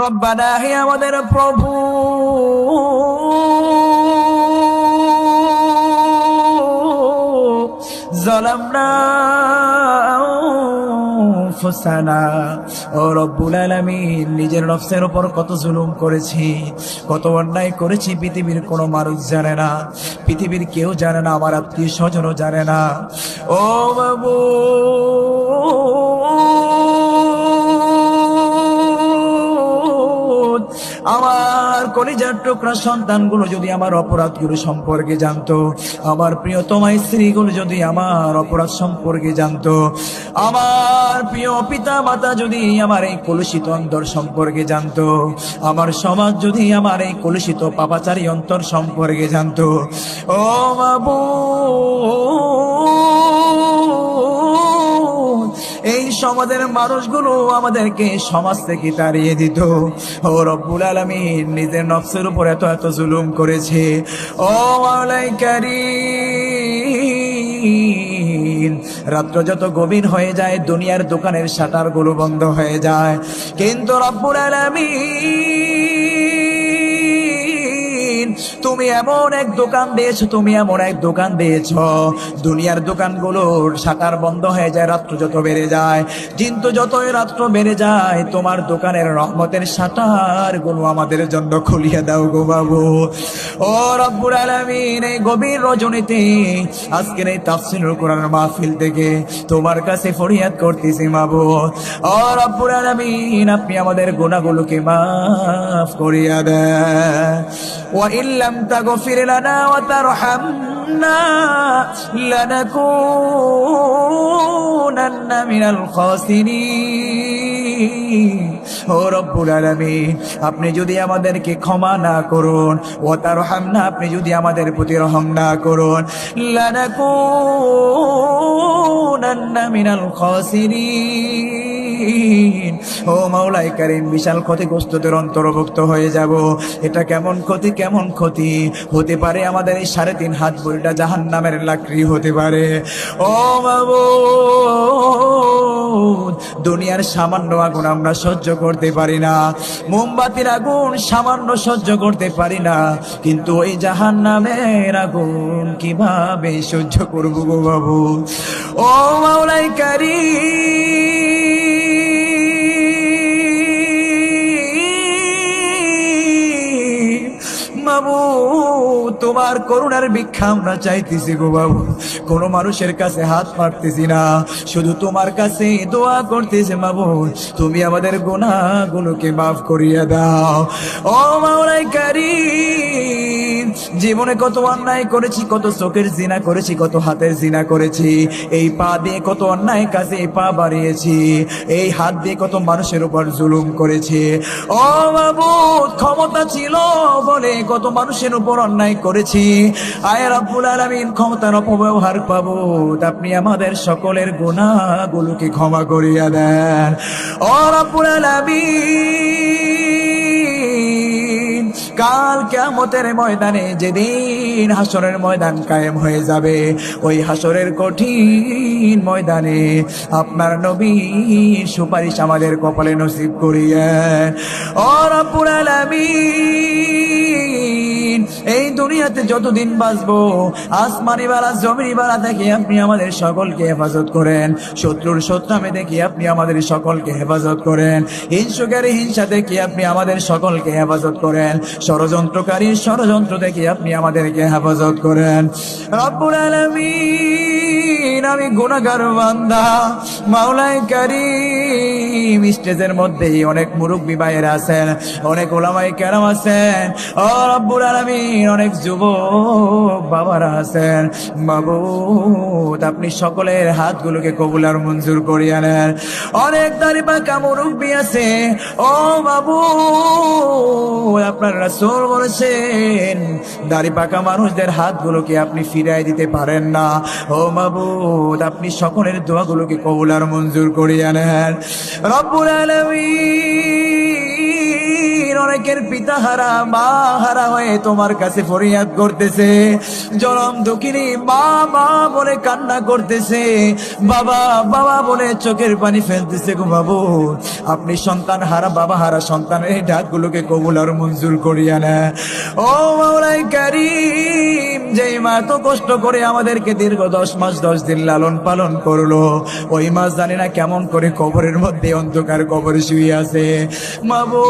রব্বানা, হে আমাদের প্রভু। জলামনা ফুসানা ও রব্বুল আলামিন, নিজের নফসের উপর কত জুলুম করেছি, কত অন্যায় করেছি, পৃথিবীর কোনো মানুষ জানে না, পৃথিবীর কেউ জানে না, আমার আত্মীয় স্বজনও জানে না। ও বাবু কলিজার টুকরা সন্তানগুলো যদি আমার অপরাধগুলো সম্পর্কে জানতো, আমার প্রিয়তমা স্ত্রীগুলো যদি আমার অপরাধ সম্পর্কে জানতো, আমার প্রিয় পিতা মাতা যদি আমার এই কলুষিত অন্তর সম্পর্কে জানতো, আমার সমাজ যদি আমার এই কলুষিত পাপাচারী অন্তর সম্পর্কে জানতো, ও বাবু এই সমাজের মানুষগুলো আমাদেরকে সমাজ থেকে তাড়িয়ে দিত। ও রব্বুল আলমিন, নিজের নফসের উপর এত এত জুলুম করেছে। ও মালাইকারী রাত্র যত গভীর হয়ে যায়, দুনিয়ার দোকানের শাটারগুলো বন্ধ হয়ে যায়। কিন্তু রব্বুল আলামিন তুমি এমন এক দোকান দিয়েছ, তুমি এমন এক দোকান দিয়েছ। দুনিয়ার দোকানগুলোর শাটার বন্ধ হয়ে যায়, রাত্র যত বেড়ে যায়, কিন্তু যতই রাত্র বেড়ে যায়, তোমার দোকানের রহমতের শাটারগুলো আমাদের জন্য খুলিয়ে দাও গো বাবু। ও রব্বুল আলামিন, এই গভীর রজনীতে আজকের এই তাফসিলুল কোরআন মাহফিল থেকে তোমার কাছে ফরিয়াদ করতেছি মাবু ও রব্বুল আলামিন, আপনি আমাদের গুনাহগুলোকে মাফ করিয়া দেন। ওয়া ইল্লাম তাগফির লানা ওয়া তারহামনা লানাকুনান্না মিনাল খাসিরিন ও রব্বুল আলামিন, আপনি যদি আমাদেরকে ক্ষমা না করুন ও তার না আপনি যদি আমাদের প্রতি রহম না করুন, লানাকুনান্না মিনাল খাসিরিন। ও মাওলাই কারিম, বিশাল ক্ষতিগ্রস্তদের অন্তর্ভুক্ত হয়ে যাব। এটা কেমন ক্ষতি কেমন ক্ষতি? হতে পারে আমাদের এই সাড়ে তিন হাত বইটা জাহান নামের লাকড়ি হতে পারে। ও বাবু দুনিয়ার সামান্য আগুন আমরা সহ্য করতে পারি না। মোমবাতির আগুন সামান্য সহ্য করতে পারি না। কিন্তু ওই জাহান নামের আগুন কীভাবে সহ্য করব গো বাবু ও মাওলাই কারি বাবু, তোমার করুণার ভিক্ষা আমরা চাইতেছি গো বাবু। কোনো মানুষের কাছে হাত পারতেছি না, শুধু তোমার কাছে দোয়া করতেছি বাবু। তুমি আমাদের গুনাহগুলোকে মাফ করিয়ে দাও। ও মাওলাই কারি জীবনে কত অন্যায় করেছি, কত চোখের জিনা করেছি, কত হাতের জিনা করেছি। এই পা দিয়ে কত অন্যায় কাজে পা বাড়িয়েছি। এই হাত দিয়ে কত মানুষের উপর জুলুম করেছি। ও বাবু, ক্ষমতা ছিল বলে কত মানুষের উপর অন্যায় করেছি। আয় রাব্বুল আলামিন, ক্ষমতার অপব্যবহার পাবো। আপনি আমাদের সকলের গুনাহগুলোকে ক্ষমা করিয়া দেন। ও আলামিন, কাল কেমতের ময়দানে যেদিন হাসরের ময়দান কায়েম হয়ে যাবে, ওই হাসরের কঠিন ময়দানে আপনার নবী সুপারিশ আমাদের কপালে নসিব করিয়া ও দুনিয়াতে যতদিন বাঁচবো, আসমানি বালা, জমিনি বালা দেখে আপনি আমাদের সকলকে হেফাজত করেন। শত্রুর শত্রামে দেখি আপনি আমাদের সকলকে হেফাজত করেন। হিংসুকারী হিংসা দেখি আপনি আমাদের সকলকে হেফাজত করেন। ষড়যন্ত্রকারী ষড়যন্ত্র দেখি আপনি আমাদেরকে হেফাজত করেন। রব্বুল আলামিন, আমি গুণাগার বান্দা মাওলাই কারিম, স্টেজের মধ্যেই অনেক মুরব্বী ভাইয়েরা আছেন, অনেক ওলামাই কেরাম আছেন। ও রব্বুল আলামিন, অনেক যুবক বাবারা আছেন। বাবু আপনি সকলের হাতগুলোকে কবুল আর মঞ্জুর করিয়া নেন। অনেক দাড়ি পাকা মুরব্বী আছে। ও বাবু আপনার রাসূল বলেছেন, দাড়ি পাকা মানুষদের হাতগুলোকে আপনি ফিরাই দিতে পারেন না। ও মাবুদ, আপনি সকলের দোয়াগুলোকে কবুল আর মঞ্জুর করিয়া নেন। রব্বুল অনেক অনেকের পিতা হারা মা হারা হয়ে তোমার কাছে ফরিয়াদ করতেছে। জনম দুঃখিনী মা মা বলে কান্না করতেছে। বাবা বাবা বলে চোখের পানি ফেলতেছে গো বাবু। আপনি সন্তান হারা, বাবা হারা সন্তানের এই ডাকগুলোকে কবুল আর মঞ্জুর করিয়া না। ও মাওলাই কারিম যে মা তো কষ্ট করে আমাদেরকে দীর্ঘ দশ মাস, দশ দিন লালন পালন করল, ওই মাস জানি না কেমন করে কবরের মধ্যে অন্ধকার কবরে শুয়ে আছে। মাবো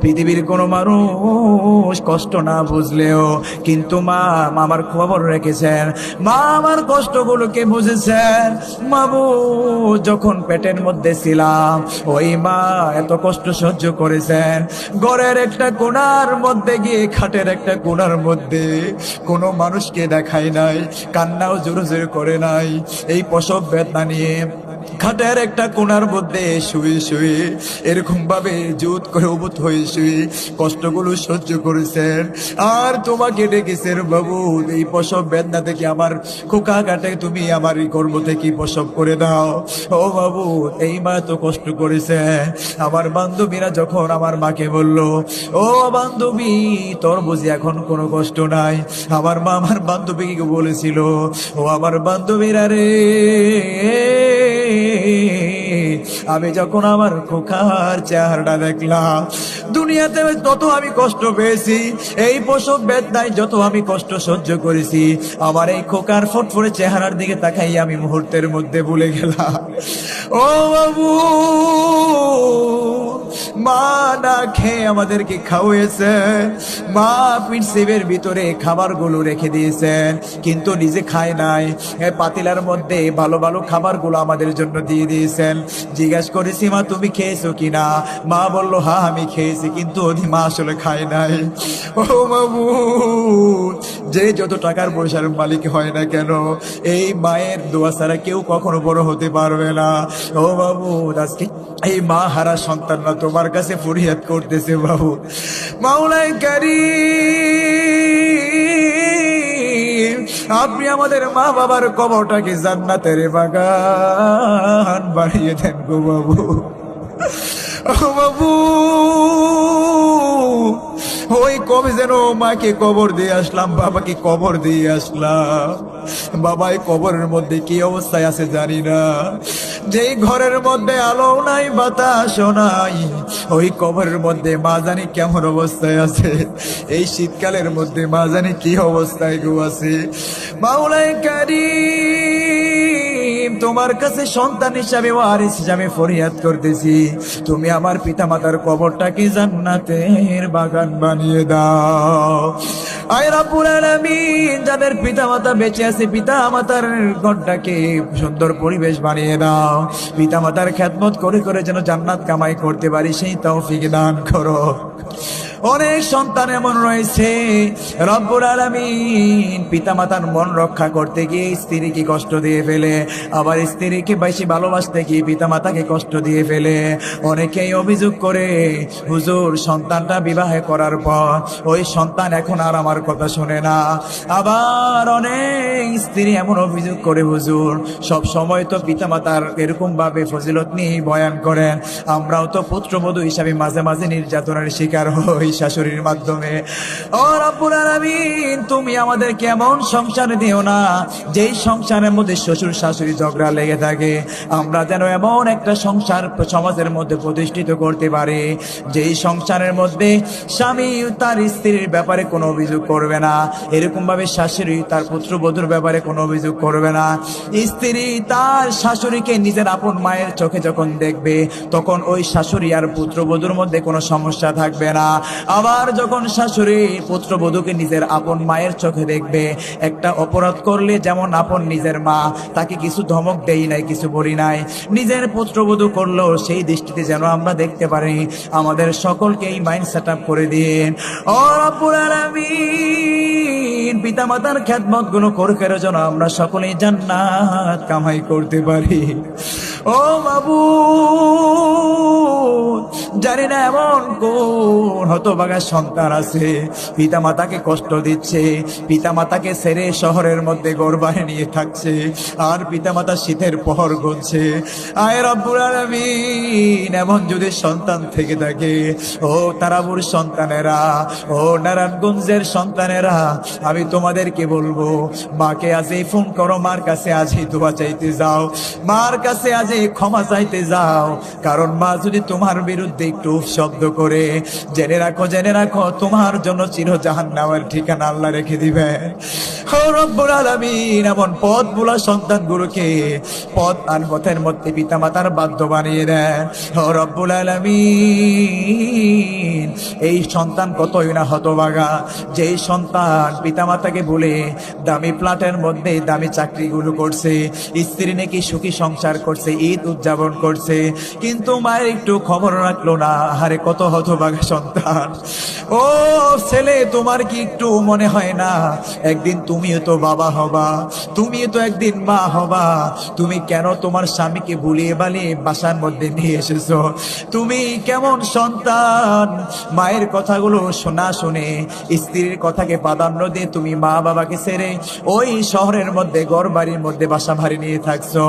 পৃথিবীর কোনো মানুষ কষ্ট না বুঝলেও কিন্তু মা আমার খবর রেখেছেন। মা আমার কষ্টগুলোকে বুঝেছেন। মাবু, যখন পেটের মধ্যে ছিলাম, ওই মা এত কষ্ট সহ্য করেছেন। ঘরের একটা কোণার মধ্যে গিয়ে, খাটের একটা কোনার মধ্যে কোনো মানুষকে দেখায় নাই, কান্নাও জোরে জোরে করে নাই। এই প্রসব বেদনা নিয়ে খাটের একটা কোনার মধ্যে শুয়ে শুয়ে এরকম ভাবে জুত করে উবুত হয়ে শুয়ে কষ্টগুলো সহ্য করেছেন। আর তোমাকে ডেকেছেন বাবু, এই প্রসব বেদনা থেকে আমার খোকা কাটে, তুমি আমার এই কর্ম থেকে প্রসব করে দাও। ও বাবু, এই মা তো কষ্ট করেছে। আমার বান্ধবীরা যখন আমার মাকে বলল, ও বান্ধবী, তোর বুঝি এখন কোনো কষ্ট নাই? আমার মা আমার বান্ধবীকে বলেছিল, ও আমার বান্ধবীরা রে আমি যখন আমার খোকার চেহারাটা দেখলাম, দুনিয়াতে তত আমি কষ্ট পেয়েছি, এই প্রসব বেদনায় যত আমি কষ্ট সহ্য করেছি, আমার এই খোকার ফটফরে চেহারার দিকে তাকাই আমি মুহূর্তের মধ্যে ভুলে গেলাম। ও বাবু! মা না খেয়ে আমাদেরকে খাওয়াইয়েছেন মা পিনসিপের ভিতরে খাবারগুলো রেখে দিয়েছেন কিন্তু নিজে খায় নাই। পাতিলার মধ্যে ভালো ভালো খাবারগুলো আমাদের জন্য দিয়ে দিয়েছেন। জিজ্ঞাসা করেছি, মা, তুমি খেয়েছো কিনা? মা বলল, হা, আমি খেয়েছি, কিন্তু ওদি মা আসলে খায় নাই। ও বাবু যে যত টাকার পয়সার মালিক হয় না কেন, এই মায়ের দোয়া ছাড়া কেউ কখনো বড় হতে পারবে না। ও বাবু আজকে এই মা হারা সন্তানরা তোমার কাছে ফরিয়াদ করতেছে বাবু। মাওলাই কারি আপনি আমাদের মা বাবার কবরটাকে জান্নাতের বাগান বাড়িয়ে দেন গো বাবু। ও বাবু ওই কবে যেন মাকে কবর দিয়ে আসলাম, বাবাকে কবর দিয়ে আসলাম। বাবা, এই কবরের মধ্যে কি অবস্থায় আছে জানি না। যেই ঘরের মধ্যে আলো নাই, বাতাসও নাই, ওই কবরের মধ্যে মা জানি কেমন অবস্থায় আছে। এই শীতকালের মধ্যে মা জানি কি অবস্থায় গো আছে। মাওলাই কারিম তোমার কাছে সন্তান হিসাবে ওয়ারিস হিসাবে ফরিয়াদ করতেছি। তুমি আমার পিতা মাতার কবরটাকে জান্নাতের বাগান বানিয়ে দাও। যাদের পিতা মাতা বেঁচে আছে পিতা মাতার ঘরটাকে সুন্দর পরিবেশ বানিয়ে দাও। পিতা মাতার খ্যাতমত করে করে যেন জান্নাত কামাই করতে পারি, সেই তৌফিক দান করো। অনেক সন্তান এমন রয়েছে। রব্বুল আলামিন পিতামাতার মন রক্ষা করতে গিয়ে স্ত্রীকে কষ্ট দিয়ে ফেলে, আবার স্ত্রীকে বেশি ভালোবাসতে গিয়ে পিতামাতাকে কষ্ট দিয়ে ফেলে। অনেকেই অভিযোগ করে, হুজুর, সন্তানটা বিবাহে করার পর ওই সন্তান এখন আর আমার কথা শোনে না। আবার অনেক স্ত্রী এমন অভিযোগ করে, হুজুর, সব সময় তো পিতামাতার এরকম ভাবে ফজিলত নিয়ে বয়ান করেন। আমরাও তো পুত্রবধূ হিসাবে মাঝে মাঝে নির্যাতনের শিকার হই। শাশুড়ির মাধ্যমে। ও আলামিন, তুমি আমাদের কেমন সংসার দিও না, যেই সংসারের মধ্যে শ্বশুর শাশুড়ি ঝগড়া লেগে থাকে। আমরা যেন এমন একটা সংসার সমাজের মধ্যে প্রতিষ্ঠিত করতে পারি, যেই সংসারের মধ্যে স্বামী তার স্ত্রীর ব্যাপারে কোনো অভিযোগ করবে না এরকম ভাবে শাশুড়ি তার পুত্রবধূর ব্যাপারে কোনো অভিযোগ করবে না। স্ত্রী তার শাশুড়িকে নিজের আপন মায়ের চোখে যখন দেখবে, তখন ওই শাশুড়ি আর পুত্রবধূর মধ্যে কোনো সমস্যা থাকবে না। আবার যখন শাশুড়ি পুত্রবধূকে নিজের আপন মায়ের চোখে দেখবে, একটা অপরাধ করলে যেমন আপন নিজের মা, তাকে কিছু ধমক দেই নাই, কিছু বলি নাই। নিজের পুত্রবধূ করল সেই দৃষ্টিতে যেন আমরা দেখতে পারি, আমাদের সকলকে এই মাইন্ড সেট আপ করে দিয়ে পিতা মাতার খ্যাতমতগুলো করে করে যেন আমরা সকলেই জান্নাত কামাই করতে পারি। ও বাবু জানি না, এমন কোন হতবাগা সন্তান আছে। পিতা মাতাকে কষ্ট দিচ্ছে পিতা মাতাকে ছেড়ে শহরের মধ্যে গর্বাহে নিয়ে থাকছে, আর পিতা মাতা শীতের পহর গুনছে। আয় রব্বুল আলামিন, এমন যদি সন্তান থেকে থাকে, ও তারাবুর সন্তানেরা, ও নারায়ণগঞ্জের সন্তানেরা, আমি তোমাদেরকে বলব, মাকে আজই ফোন করো, মার কাছে আজই দোয়া চাইতে যাও, মার কাছে আজই ক্ষমা চাইতে যাও, কারণ মা যদি তোমার বিরুদ্ধে একটু শব্দ করে, জেনে রাখো জেনে রাখো, তোমার জন্য চির জাহান নামের ঠিকানা আল্লাহ রেখে দিবে। আলামিন, এমন পথ বোলা পথ আর পথের মধ্যে পিতা মাতার বাধ্য বানিয়ে দেন। আলামিন, এই সন্তান কতই না হতবাগা যেই সন্তান পিতা মাতাকে বলে, দামি প্লাটের মধ্যে দামি চাকরিগুলো করছে, স্ত্রী নাকি সুখী সংসার করছে, ঈদ উদযাপন করছে, কিন্তু মায়ের একটু খবর রাখল না আরে কত হতবাগা সন্তান। ও ছেলে, তোমার কি একটু মনে হয় না? একদিন তুমিও তো বাবা হবা, তুমিও তো একদিন মা হবা। তুমি কেন তোমার স্বামীকে ভুলিয়ে বালিয়ে বাসার মধ্যে নিয়ে এসেছ? তুমি কেমন সন্তান? মায়ের কথাগুলো শোনা শুনে স্ত্রীর কথাকে প্রাধান্য দিয়ে তুমি মা বাবাকে ছেড়ে ওই শহরের মধ্যে ঘর বাড়ির মধ্যে বাসা ভারী নিয়ে থাকছো।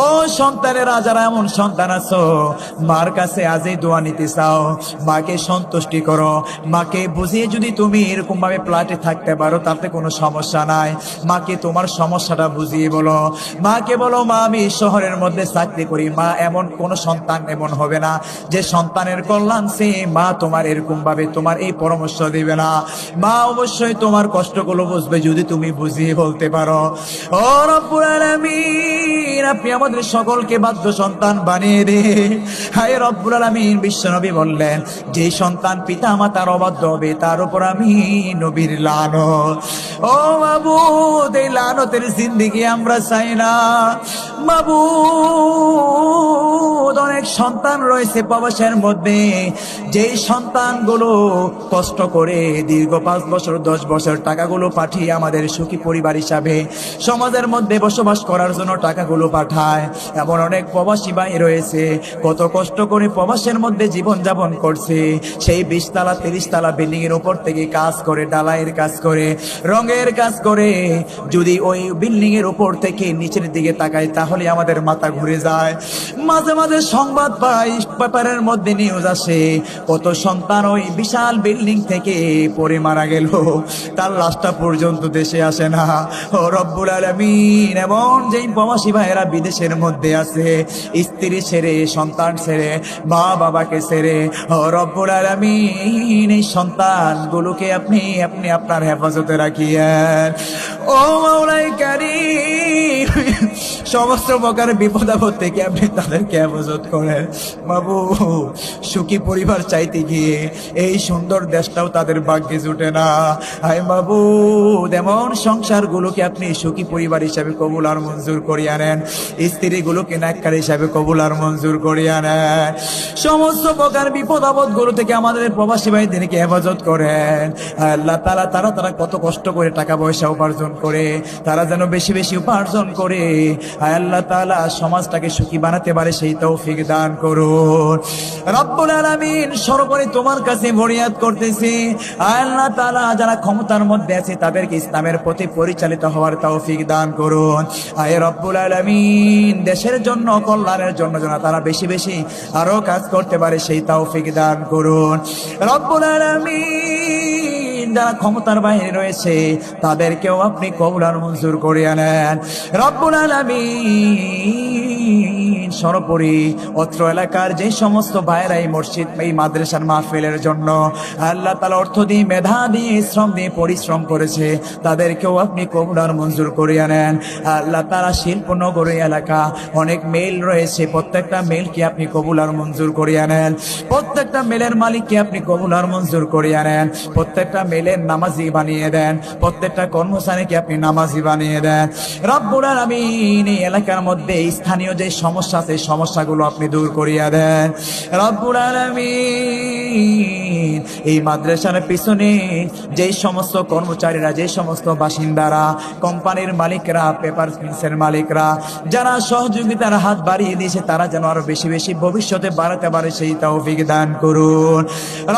ও সন্তানের, যারা এমন সন্তান আছো, মার কাছে আজই দোয়া নিতে চাও, মাকে সন্তুষ্টি করো। মাকে বুঝিয়ে যদি তুমি এরকম ভাবে প্লাটে থাকতে পারো, তাতে কোনো সমস্যা নাই। মাকে তোমার সমস্যাটা বুঝিয়ে বলো। মাকে বলো, মা, আমি শহরের মধ্যে চাকরি করি। মা, এমন কোনো সন্তান এমন হবে না যে সন্তানের কল্যাণ সে মা তোমার এরকম ভাবে তোমার এই পরামর্শ দিবে না। মা, অবশ্যই তোমার কষ্টগুলো বুঝবে যদি তুমি বুঝিয়ে বলতে পারো। আপনি আমাদের সকলকে বাধ্য সন্তান বানিয়ে দে হায় রব্বুল আলামিন বিশ্বনবী বললেন, যে সন্তান পিতা মাতার অবাধ্য হবে, তার উপর আমি নবীর লানত। ও বাবু এই লানতের জিন্দিগি আমরা চাই না। বাবু অনেক সন্তান রয়েছে প্রবাসের মধ্যে। যেই সন্তানগুলো কষ্ট করে দীর্ঘ পাঁচ বছর, দশ বছর টাকাগুলো পাঠিয়ে আমাদের সুখী পরিবার হিসাবে সমাজের মধ্যে বসবাস করার জন্য টাকাগুলো পাঠায়, এমন অনেক প্রবাসী ভাই রয়েছে। কত কষ্ট করে প্রবাসের মধ্যে জীবন যাপন করছে। সেই বিশ তালা তিরিশ তালা বিল্ডিং এর উপর থেকে কাজ করে, ডালাইয়ের কাজ করে, রঙের কাজ করে। যদি ওই বিল্ডিং এর উপর থেকে নিচের দিকে তাকাই তাহলে আমাদের মাথা ঘুরে যায়। মাঝে মাঝে সংবাদ পাই পেপারের মধ্যে নিউজ আসে। কত সন্তান ওই বিশাল বিল্ডিং থেকে পড়ে মারা গেল। তার লাশটা পর্যন্ত দেশে আসে না। ও রব্বুল আলমিন, এমন যেই প্রবাসী ভাইয়েরা বিদেশের মধ্যে আছে, স্ত্রী ছেড়ে, সন্তান ছেড়ে, মা বাবাকে ছেড়ে, ও রব্বুল আলমিন, এই সন্তানগুলোকে আপনি আপনি আপনার হেফাজতে রাখিয়েন। ও মাওলাই কারিম, সমস্ত প্রকার বিপদ থেকে আপনি তাদেরকে হেফাজত করেন। বাবু, সুখী পরিবার চাইতে গিয়ে এই সুন্দর দেশটাও তাদের ভাগ্যে জুটে না। হায় বাবু যেমন সংসারগুলোকে আপনি সুখী পরিবার হিসাবে কবুল আর মঞ্জুর করিয়া নেন। স্ত্রীগুলোকে নাক্কার হিসাবে কবুল আর মঞ্জুর করিয়া নেন। সমস্ত প্রকার বিপদ আপদগুলো থেকে আমাদের প্রবাসী ভাইদেরকে হেফাজত করেন। আল্লাহ তারা তারা তারা কত কষ্ট করে টাকা পয়সা উপার্জন করে, তারা যেন বেশি বেশি উপার্জন করে। আল্লাহ তালা সমাজটাকে সুখী বানাতে পারে সেই তৌফিক দান করুন। রব্বুল আলামিন সর্বোপরি তোমার কাছে ফরিয়াদ করতেছি। আল্লাহ তাআলা যারা ক্ষমতার মধ্যে আছে, তাদেরকে ইসলামের প্রতি পরিচালিত হওয়ার তৌফিক দান করুন। আয় রব্বুল আলামিন, দেশের জন্য, কল্যাণের জন্য যেন তারা বেশি বেশি আরও কাজ করতে পারে, সেই তৌফিক দান করুন। রব্বুল আলামিন যারা ক্ষমতার বাইরে রয়েছে, তাদেরকেও আপনি কবুলার মঞ্জুর করিয়া নেন। রব্বুল আলামিন সর্বোপরি। অত্র এলাকার যে সমস্ত ভাইরা এই মসজিদ, এই মাদ্রাসার মাহফিলের জন্য আল্লাহ তালা অর্থ দিয়ে, মেধা দিয়ে, শ্রম দিয়ে পরিশ্রম করেছে। তাদেরকেও আপনি কবুলার মঞ্জুর করিয়া নেন। আল্লাহ তারা শিল্পনগরী এলাকা, অনেক মেল রয়েছে। প্রত্যেকটা মেলকে আপনি কবুলার মঞ্জুর করিয়া নেন। প্রত্যেকটা মেলের মালিককে আপনি কবুলার মঞ্জুর করিয়া নেন। প্রত্যেকটা মেলের নামাজি বানিয়ে দেন। প্রত্যেকটা কর্মচারীকে আপনি নামাজি বানিয়ে দেন। আলামিন এই এলাকার মধ্যে স্থানীয় যে সমস্যা আছে সমস্যাগুলো আপনি দূর করিয়া দেন। রব্বুল আলামিন, এই মাদ্রাসার পিছনে যেই সমস্ত কর্মচারীরা যে সমস্ত বাসিন্দারা, কোম্পানির মালিকরা, পেপার মিলসের মালিকরা, যারা সহযোগিতার হাত বাড়িয়ে দিয়েছে, তারা যেন আরও বেশি বেশি ভবিষ্যতে বাড়াতে পারে সেই তৌফিক দান করুন।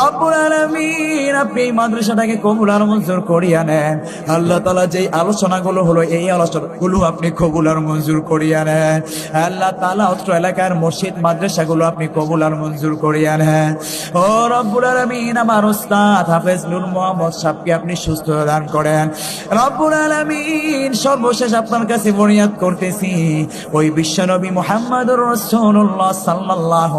রব্বুল আলামিন, আপনি এই মাদ্রাসাটাকে কবুল আর মঞ্জুর করিয়া নেন। আল্লাহ তাআলা যেই আলোচনাগুলো হলো, এই আলোচনাগুলো আপনি কবুল আর মঞ্জুর করিয়া নেন। আল্লাহ তাআলা অত্র এলাকার মসজিদ, মাদ্রাসাগুলো আপনি কবুল আর মঞ্জুর করিয়া নেন ও রব্বুল আলমিন, আমার উস্তাদ হাফেজ নুর মোহাম্মদ সাহকে আপনি সুস্থ দান করেন। রব্বুল আলমিন, সর্বশেষ আপনার কাছে বনিয়াদ করতেছি। ওই বিশ্বনবী মোহাম্মদ রসুল্লাহ সাল্লাহ